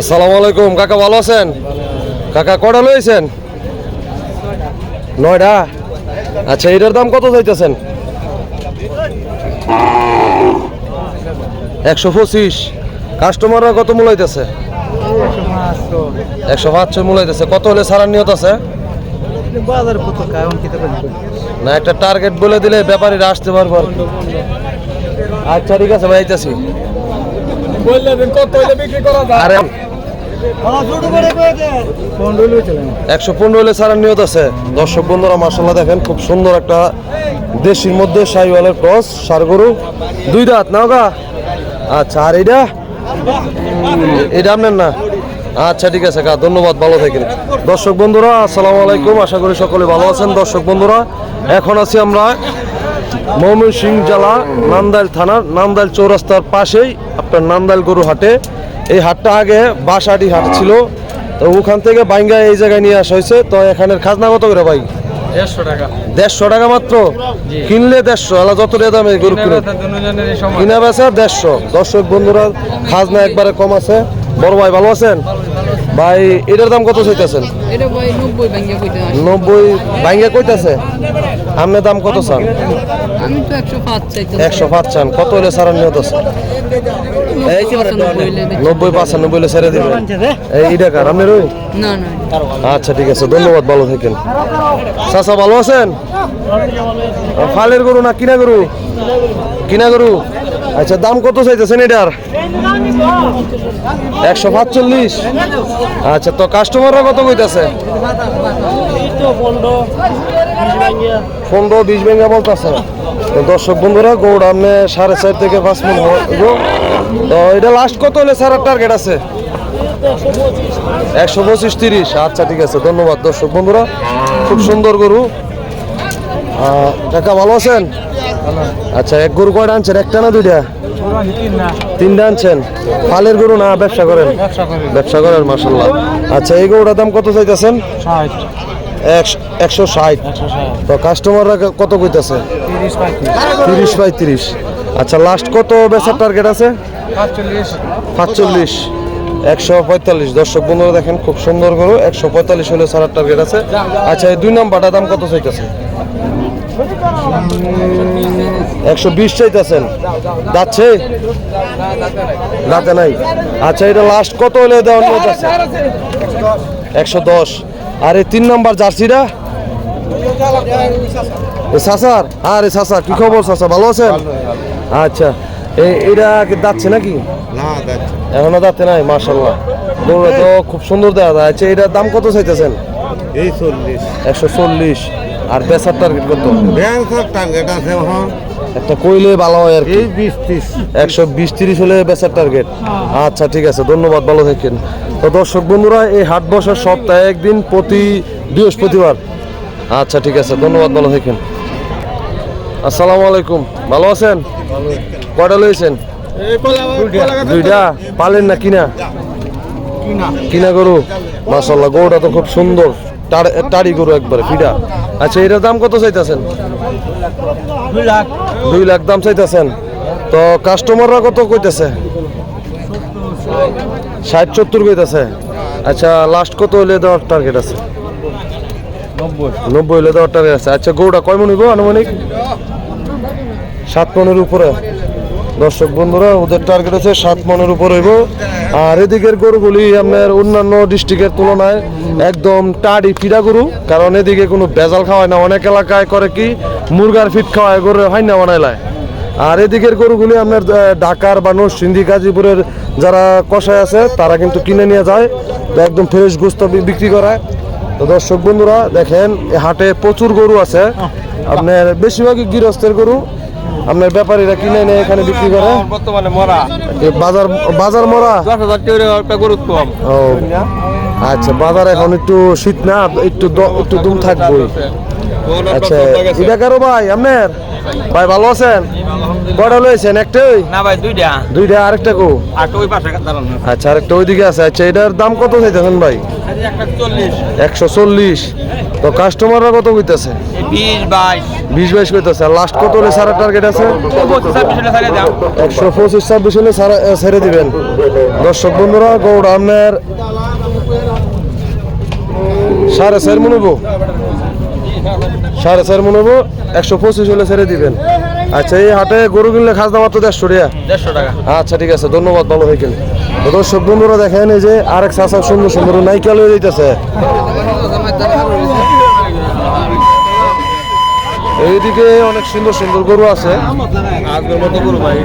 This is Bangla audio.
আসসালামু আলাইকুম কাকা ভালো আছেন? কাকা কটা লইছেন? নয়টা? আচ্ছা এটার দাম কত চাইতেছেন? একশো পঁচিশ। কাস্টমাররা কত মূলাইতেছে একশো পাঁচশো মূলাইতেছে কত হলে সারার নিয়ত আছে? না একটা টার্গেট বলে দিলে ব্যাপারীরা আসতে পারব আচ্ছা ঠিক আছে ভাই আইতাছি কত বিক্রি করা যায়? একশো পনেরো হলে সারার নিয়ত আছে। দর্শক বন্ধুরা মার্শাল্লাহ দেখেন, খুব সুন্দর একটা দেশির মধ্যে শাহিওয়ালের ক্রস, সার গরু, দুই দাঁত, নাও গা। আচ্ছা আর এটা এটা আপনার না? আচ্ছা ঠিক আছে কা ধন্যবাদ, ভালো থাকেন। দর্শক বন্ধুরা, আসসালামু আলাইকুম, আশা করি সকলে ভালো আছেন। দর্শক বন্ধুরা, এখন আছি আমরা ময়মনসিংহ জেলা, নান্দাইল থানার, নান্দাইল চৌরাস্তার পাশেই আপনার নান্দাইল গরু হাটে এই হাটটা আগে বাসাটি হাট ছিল। তো ওখান থেকে বাইঙ্গা এই জায়গায় নিয়ে আসা হয়েছে। তো এখানের খাজনা কত করে ভাই? দেড়শো টাকা। মাত্র? কিনলে দেড়শো আলা যত রে দামে গরু কিনে কিনা বেচা দেড়শো। দর্শক বন্ধুরা খাজনা একবারে কম আছে। বড় ভাই ভালো আছেন? ভাই এটার দাম কত চাইতেছেন? নব্বই বাইঙ্গা কইতাছে? আপনার দাম কত চান? আমি তো একশো পাঁচ চান। কত হলে সারার আছে? নব্বই পাঁচানব্বই হলে ছেড়ে দিবেন এই এটা কার? আপনার ওই না না। আচ্ছা ঠিক আছে। ধন্যবাদ ভালো থাকেন। চাচা ভালো আছেন? ফালের গরু না কিনা গরু? কিনা গরু? আচ্ছা দাম কত চাইতেছেন এটার? একশো পাঁচচল্লিশ। আচ্ছা তো কাস্টমাররা কত কইতাছে? পনেরো বিশ বেঙ্গা বলতেছে। দর্শক বন্ধুরা গৌড় আপনি সাড়ে চার থেকে পাঁচ মন তো এটা লাস্ট কত হলে স্যার টার্গেট আছে? একশো পঁচিশ তিরিশ। আচ্ছা ঠিক আছে ধন্যবাদ দর্শক বন্ধুরা। খুব সুন্দর গরু। কাকা ভালো আছেন? আচ্ছা এক গরু কয়টা আনছেন? একটা না দুইটা? তিনটা আনছেন। পালের গরু না ব্যবসা করেন? ব্যবসা করেন মাসাল্লাহ আচ্ছা এই গরুটার দাম কত চাইতেছেন? একশো- ষাট। তো কাস্টমাররা কত কইতাছে? তিরিশ পঁয়ত্রিশ। তিরিশ আচ্ছা লাস্ট কত বেচার টার্গেট আছে? পাঁচচল্লিশ একশো পঁয়তাল্লিশ। দর্শক বন্ধুরা দেখেন খুব সুন্দর গরু। একশো পঁয়তাল্লিশ হলে সারার টার্গেট আছে। আচ্ছা এই দুই নাম্বারটা দাম কত চাইতেছে? একশো বিশ চাইতেছেন। যাচ্ছে? দাঁতে নাই। আচ্ছা এটা লাস্ট কত হলে দেওয়ার আছে? একশো দশ। আর এই তিন নম্বর জার্সিটা? সাসার? আরে সাসা কি খবর সাসা? ভালো আছেন? আচ্ছা এটা কি দাচ্ছে নাকি? এখনও দাঁতে নাই? মার্শাল্লাহ গরুটা তো খুব সুন্দর দেখা যায়। আচ্ছা এটার দাম কত চাইতেছেন? এই চল্লিশ। একশো চল্লিশ। আর বেচার টার্গেট কত? টার্গেট আছে এখন একটা কইলে ভালো হয় আর কি। এই বিশ ত্রিশ। একশো বিশ তিরিশ হলে বেচার টার্গেট আচ্ছা ঠিক আছে ধন্যবাদ ভালো থাকেন। তো দর্শক বন্ধুরা এই হাট বসার সপ্তাহে একদিন প্রতি বৃহস্পতিবার। আচ্ছা ঠিক আছে ধন্যবাদ ভালো থাকেন। আসসালামু আলাইকুম ভালো আছেন? কয়টা লইছেন? দুইটা। পালেন না কিনা? কিনা। গরু? মাসাল্লাহ গরুটা তো খুব সুন্দর। টাড়ি গরু একবারে ফিডা। আচ্ছা এটার দাম কত চাইতেছেন? দুই লাখ। দাম চাইতেছেন। তো কাস্টমাররা কত কইতেছে? ষাট সত্তর কইতেছে। আচ্ছা লাস্ট কত হলে দেওয়ার টার্গেট আছে? নব্বই। হলে দেওয়ার টার্গেট আছে। আচ্ছা গরুটা কয় মন হইব আনুমানিক? সাত মনের উপরে। দর্শক বন্ধুরা ওদের টার্গেট আছে সাত মনের উপরে হইব। আর এদিকের গরুগুলি আপনার অন্যান্য ডিস্ট্রিক্টের তুলনায় একদম টাডি ফিডা গরু। কারণ এদিকে কোনো ভেজাল খাওয়ায় না। অনেক এলাকায় করে কি, মুরগার ফিট খাওয়ায় গরু হয় না বানাইলায় আর এদিকের গরুগুলি আপনার ঢাকার বা নরসিংদী গাজীপুরের যারা কষায় আছে, তারা কিন্তু কিনে নিয়ে যায়। একদম ফ্রেশ গোস্ত বিক্রি করায়। তো দর্শক বন্ধুরা, দেখেন হাটে প্রচুর গরু আছে। আপনার বেশিরভাগই গৃহস্থের গরু। আপনার ব্যাপারীরা কিনে এনে এখানে বিক্রি করে? বর্তমানে মরা। বাজার বাজার মরা? দশ হাজার টাকা একটা গরু ও আচ্ছা বাজার এখন একটু শীত না? একটু একটু দুম থাকব আচ্ছা এটা কারও ভাই আপনার ভাই ভালো আছেন? কয়টা লয়েছেন একটাই? না ভাই দুইটা। দুইটা আরেকটা কো? আচ্ছা আরেকটা ওইদিকে আছে। আচ্ছা এটার দাম কত চাইতেছেন ভাই? একশো চল্লিশ। তো কাস্টমাররা কত কইতেছে? বিশ বাইশ। কইতেছে। আর লাস্ট কত হলে সারা টার্গেট আছে? পঁচিশ ছাব্বিশ হলে একশো পঁচিশ ছাব্বিশ হলে সারা ছেড়ে দিবেন। দর্শক বন্ধুরা গৌড় আপনার সাড়ে চার মনে সাড়ে চার মনে হব একশো পঁচিশ হলে ছেড়ে দিবেন। আচ্ছা এই হাটে গরু কিনলে খাজনা মাত্র দেড়শো টাকা দেড়শো টাকা। আচ্ছা ঠিক আছে ধন্যবাদ ভালো হয়ে গেলে দর্শক বন্ধুরা দেখেন এই যে আরেক চাষা সুন্দর সুন্দর নাইকেল হয়ে যেতেছে এইদিকে অনেক সুন্দর সুন্দর গরু আছে। আগের মতো করব ভাই